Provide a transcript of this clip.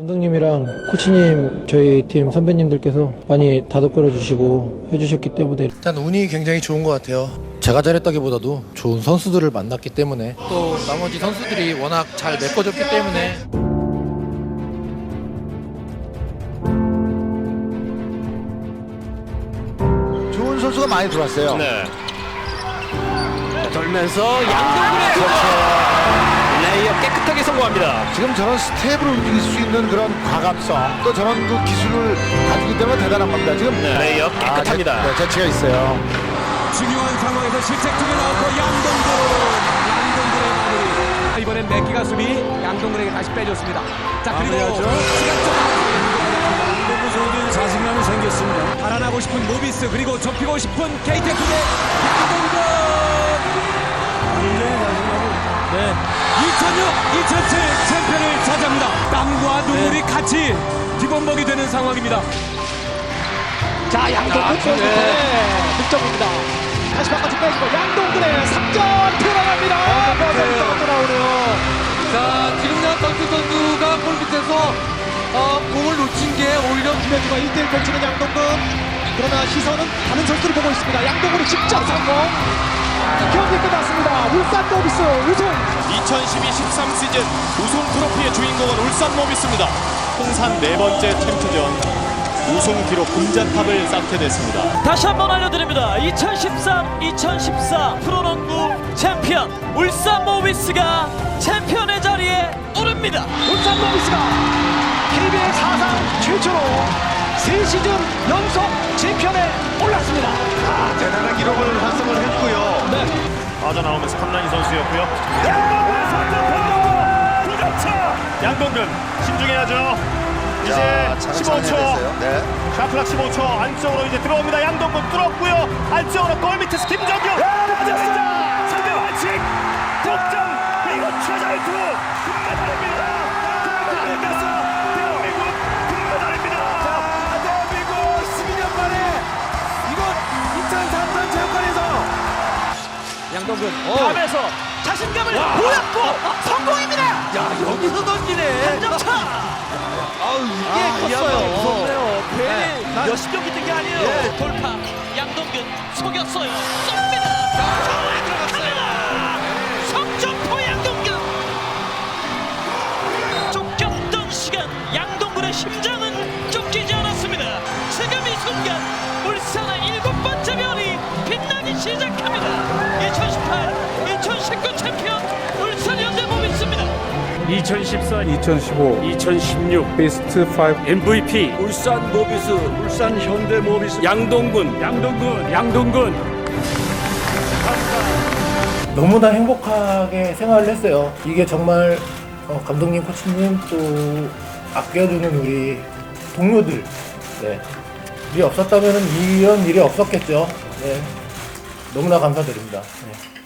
감독님이랑 코치님 저희 팀 선배님들께서 많이 다독거려 주시고 해주셨기 때문에 일단 운이 굉장히 좋은 것 같아요. 제가 잘했다기보다도 좋은 선수들을 만났기 때문에 또 나머지 선수들이 워낙 잘 메꿔줬기 때문에 좋은 선수가 많이 들어왔어요. 네. 돌면서 양동근의 그렇죠. 레이업 깨끗하게 성공합니다. 지금 저런 스텝을 움직일 수 있는 그런 과감성 또 저런 그 기술을 가지기 때문에 대단한 겁니다. 지금 네. 레이업 아, 깨끗합니다. 재, 네, 재치가 있어요. 중요한 상황에서 실책투기 나왔고 양동근 양동근의 마무리 이번엔 맥기가 수비 양동근에게 다시 빼줬습니다 자 그리고 시간적 양동근 선수는 자신감이 생겼습니다 달아나고 싶은 모비스 그리고 접히고 싶은 KTF의 양동근 굉장히 자신감이 네 2006, 2007 챔피언을 차지합니다 땀과 눈물이 같이 기본먹이 되는 상황입니다 자 양동근 골키퍼의 득점입니다. 다시 바깥쪽 빼주고 양동근의 3점 들어갑니다. 네. 돌아오네요. 자, 지금 양 덩크 선수가 골 밑에서 어, 공을 놓친 게 오히려 김현주가 1대1 펼치는 양동근. 그러나 시선은 다른 선수를 보고 있습니다. 양동근이 직접 성공. 경기 끝났습니다. 울산 노비스 우승. 2012-13 시즌 우승 트로피의 주인공은 울산 모비스입니다. 통산 네 번째 챔프전 우승 기록 금잔탑을 쌓게 됐습니다. 다시 한번 알려드립니다. 2013-2014 프로농구 챔피언 울산 모비스가 챔피언의 자리에 오릅니다. 울산 노비스가 KBL 사상 최초로 3시즌 연속 챔피언에 올랐습니다. 아, 대단한 기록을 달성을 했고요. 빠져나오면서 컵라인 선수였고요. 양동근 신중해야죠. 이제 15초. 네. 샤클락 15초 안쪽으로 이제 들어옵니다. 양동근 뚫었고요. 안쪽으로 골 밑에서 김정규 맞았습니다. 상대 반칙 득점 그리고 최자의 투 양동근 탑에서 자신감을 보였고 성공입니다. 야 여기서 던지네. 한 점 차. 아우 이게 컸어요. 무섭네요. 괜히 몇십 경기 뛴게 아니에요. 돌파 양동근 속였어요. 쏩 2014, 2015, 2016 베스트 5 MVP 울산 모비스, 울산 현대 모비스 양동근, 양동근, 양동근 너무나 행복하게 생활을 했어요. 이게 정말 어, 감독님, 코치님 또 아껴주는 우리 동료들 네. 이 없었다면 이런 일이 없었겠죠. 네. 너무나 감사드립니다. 네.